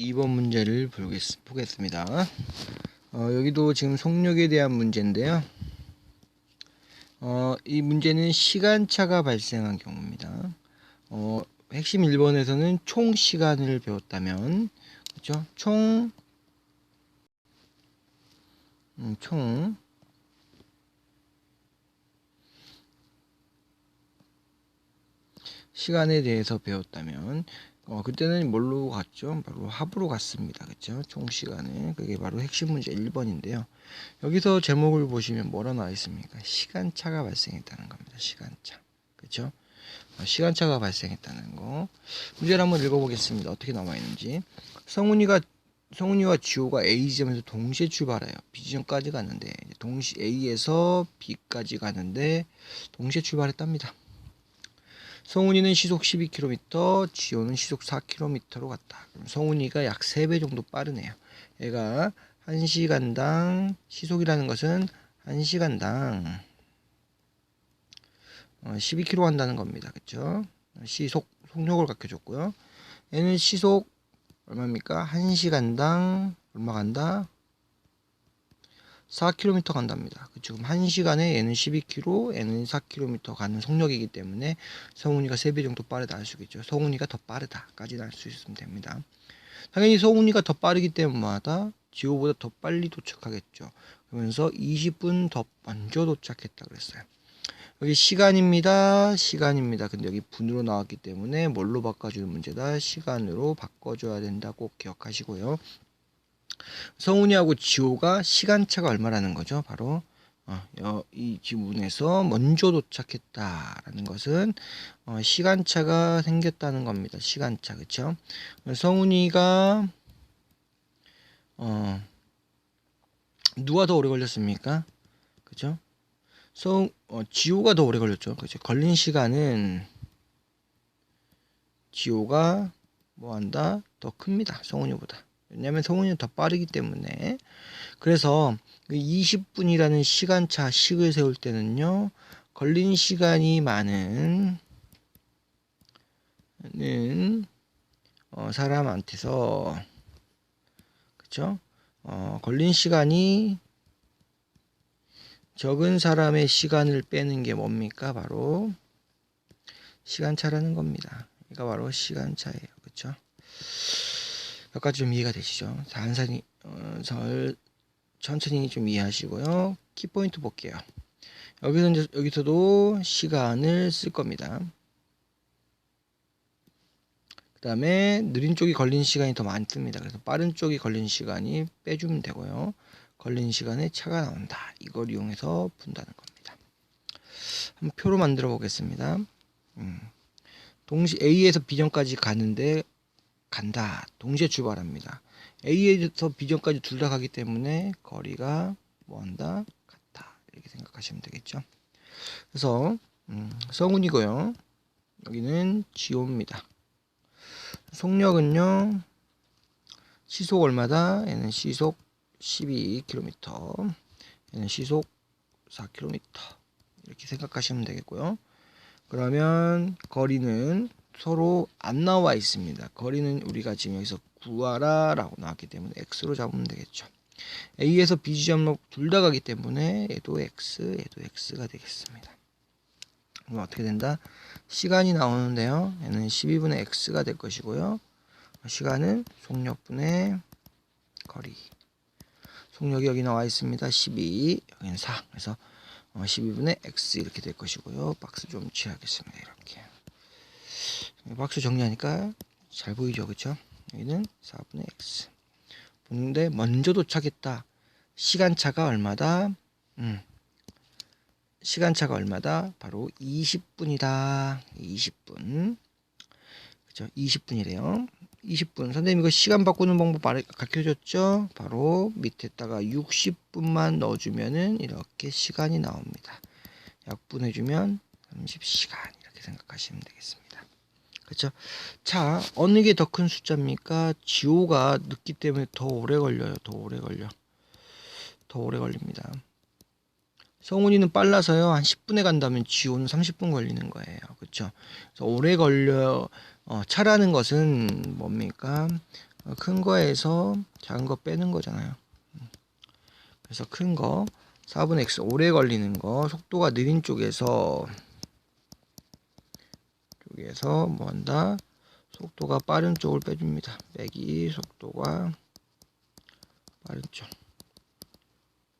2번 문제를 보겠, 보겠습니다. 어, 여기도 지금 속력에 대한 문제인데요. 어, 이 문제는 시간차가 발생한 경우입니다. 어, 핵심 1번에서는 총 시간을 배웠다면, 그죠? 총, 음, 총, 시간에 대해서 배웠다면, 어, 그때는 뭘로 갔죠? 바로 합으로 갔습니다. 그쵸? 총 시간을. 그게 바로 핵심 문제 1번인데요. 여기서 제목을 보시면 뭐라 나와 있습니까? 시간차가 발생했다는 겁니다. 시간차. 그쵸? 어, 시간차가 발생했다는 거. 문제를 한번 읽어보겠습니다. 어떻게 나와 있는지. 성훈이가 성훈이와 지호가 A 지점에서 동시에 출발해요. B 지점까지 갔는데 동시 A에서 B까지 가는데 동시에 출발했답니다. 성훈이는 시속 12km, 지호는 시속 4km로 갔다. 그럼 성훈이가 약 3배 정도 빠르네요. 얘가 1시간당 시속이라는 것은 1시간당 어, 12km 간다는 겁니다. 그쵸? 시속 속력을 가르쳐줬고요. 얘는 시속 얼마입니까? 1시간당 얼마 간다? 4km 간답니다. 지금 1시간에 얘는 12km, 얘는 4km 가는 속력이기 때문에 성훈이가 3배 정도 빠르다 할 수 있겠죠. 성훈이가 더 빠르다까지 알수 있으면 됩니다. 당연히 성훈이가 더 빠르기 때문마다 지호보다 더 빨리 도착하겠죠. 그러면서 20분 더 먼저 도착했다 그랬어요. 여기 시간입니다. 시간입니다. 근데 여기 분으로 나왔기 때문에 뭘로 바꿔주는 문제다? 시간으로 바꿔줘야 된다. 꼭 기억하시고요. 성훈이하고 지호가 시간차가 얼마라는 거죠? 바로 어, 이 지문에서 먼저 도착했다라는 것은 어, 시간차가 생겼다는 겁니다. 시간차 그렇죠? 성훈이가 어, 누가 더 오래 걸렸습니까? 그죠? 성 어, 지호가 더 오래 걸렸죠. 그죠? 걸린 시간은 지호가 뭐 한다? 더 큽니다. 성훈이보다. 왜냐하면 성훈이는 더 빠르기 때문에. 그래서 20분이라는 그 시간차 식을 세울 때는요 걸린 시간이 많은 는 어, 사람한테서 그쵸? 어, 걸린 시간이 적은 사람의 시간을 빼는 게 뭡니까? 바로 시간차라는 겁니다. 이거 바로 시간차예요. 그쵸? 여 기까지 좀 이해가 되시죠? 단산히 어, 절, 천천히 좀 이해하시고요. 키포인트 볼게요. 여기서 이제 여기서도 시간을 쓸 겁니다. 그 다음에 느린 쪽이 걸린 시간이 더 많습니다. 그래서 빠른 쪽이 걸린 시간이 빼주면 되고요. 걸린 시간에 차가 나온다. 이걸 이용해서 푼다는 겁니다. 한번 표로 만들어 보겠습니다. 음. 동시 A에서 B점까지 가는데 간다. 동시에 출발합니다. A에서 B점까지 둘 다 가기 때문에 거리가 뭐한다? 같다. 이렇게 생각하시면 되겠죠. 그래서 음, 성운이고요. 여기는 지호입니다. 속력은요. 시속 얼마다? 얘는 시속 12km. 얘는 시속 4km. 이렇게 생각하시면 되겠고요. 그러면 거리는 서로 안 나와 있습니다. 거리는 우리가 지금 여기서 구하라 라고 나왔기 때문에 x로 잡으면 되겠죠. a에서 b 지점로 둘 다 가기 때문에 얘도 x, 얘도 x가 되겠습니다. 그럼 어떻게 된다? 시간이 나오는데요. 얘는 12분의 x가 될 것이고요. 시간은 속력분의 거리. 속력이 여기 나와 있습니다. 12, 여기는 4. 그래서 12분의 x 이렇게 될 것이고요. 박스 좀 취하겠습니다. 이렇게. 박스 정리하니까 잘 보이죠? 그쵸? 여기는 4분의 x. 보는데 먼저 도착했다. 시간차가 얼마다? 음. 시간차가 얼마다? 바로 20분이다. 20분. 그죠 20분이래요. 20분. 선생님 이거 시간 바꾸는 방법 가르쳐줬죠? 바로 밑에다가 60분만 넣어주면은 이렇게 시간이 나옵니다. 약분해주면 30시간. 이렇게 생각하시면 되겠습니다 그렇죠? 자, 어느 게 더 큰 숫자입니까? 지호가 늦기 때문에 더 오래 걸려요. 더 오래 걸려. 더 오래 걸립니다. 성훈이는 빨라서요. 한 10분에 간다면 지호는 30분 걸리는 거예요. 그렇죠? 그래서 오래 걸려 어, 차라는 것은 뭡니까? 어, 큰 거에서 작은 거 빼는 거잖아요. 음. 그래서 큰 거 4분의 x 오래 걸리는 거 속도가 느린 쪽에서 쪽에서 뭐 한다? 속도가 빠른 쪽을 빼줍니다. 빼기 속도가 빠른 쪽.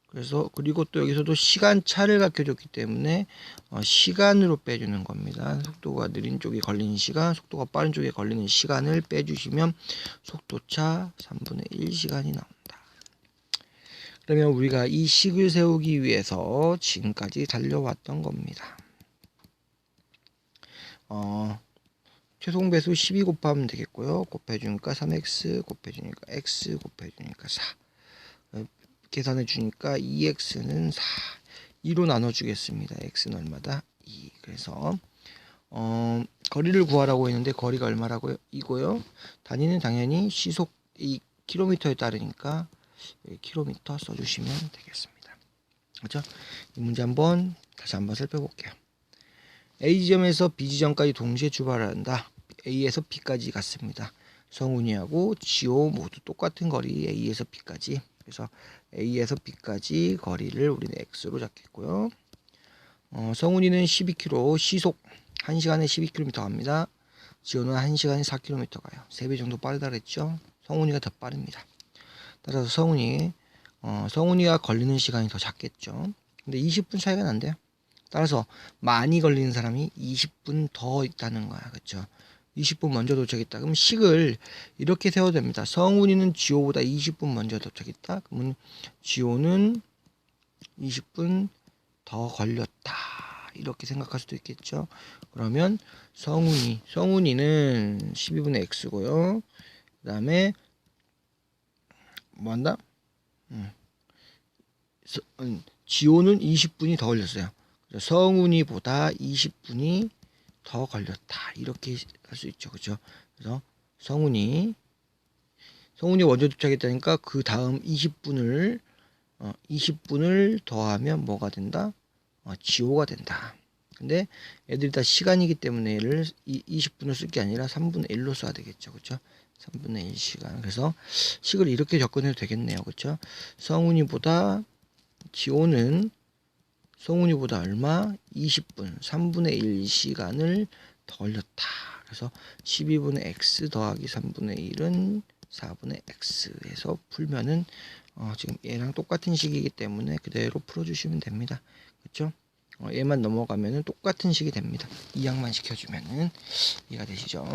그래서 그리고 또 여기서도 시간 차를 가켜줬기 때문에 어, 시간으로 빼주는 겁니다. 속도가 느린 쪽이 걸리는 시간, 속도가 빠른 쪽에 걸리는 시간을 빼주시면 속도차 3분의 1 시간이 나옵니다. 그러면 우리가 이 식을 세우기 위해서 지금까지 달려왔던 겁니다. 어, 최종 배수 12 곱하면 되겠고요. 곱해주니까 3x, 곱해주니까 x, 곱해주니까 4. 어, 계산해 주니까 2x는 4. 2로 나눠주겠습니다. x는 얼마다? 2. 그래서 어, 거리를 구하라고 했는데 거리가 얼마라고요? 이고요. 단위는 당연히 시속 이 킬로미터에 따르니까 킬로미터 써주시면 되겠습니다. 그렇죠? 이 문제 한번 다시 한번 살펴볼게요. A 지점에서 B 지점까지 동시에 출발한다. A에서 B까지 갔습니다. 성운이하고 지호 모두 똑같은 거리 A에서 B까지. 그래서 A에서 B까지 거리를 우리는 X로 잡겠고요. 어, 성운이는 12km 시속 1시간에 12km 갑니다. 지호는 1시간에 4km 가요. 3배 정도 빠르다 그랬죠? 성운이가 더 빠릅니다. 따라서 성운이 어, 성운이가 걸리는 시간이 더 작겠죠. 근데 20분 차이가 난대요. 따라서 많이 걸리는 사람이 20분 더 있다는 거야. 그렇죠? 20분 먼저 도착했다. 그럼 식을 이렇게 세워도 됩니다. 성운이는 지호보다 20분 먼저 도착했다. 그러면 지호는 20분 더 걸렸다. 이렇게 생각할 수도 있겠죠. 그러면 성운이 성운이는 12분의 x고요. 그 다음에 뭐 한다? 음. 서, 음, 지호는 20분이 더 걸렸어요. 성운이보다 20분이 더 걸렸다. 이렇게 할 수 있죠. 그죠? 그래서 성운이 성운이 먼저 도착했다니까 그 다음 20분을 어, 20분을 더하면 뭐가 된다? 어, 지호가 된다. 근데 애들이 다 시간이기 때문에 얘를 20분을 쓸 게 아니라 3분의 1로 써야 되겠죠. 그죠? 3분의 1 시간. 그래서 식을 이렇게 접근해도 되겠네요. 그죠? 성운이보다 지호는 성훈이보다 얼마? 20분, 3분의 1 시간을 더 걸렸다. 그래서 12분의 x 더하기 3분의 1은 4분의 x에서 풀면은 어, 지금 얘랑 똑같은 식이기 때문에 그대로 풀어주시면 됩니다. 그렇죠? 어, 얘만 넘어가면은 똑같은 식이 됩니다. 이항만 시켜주면은 이해가 되시죠?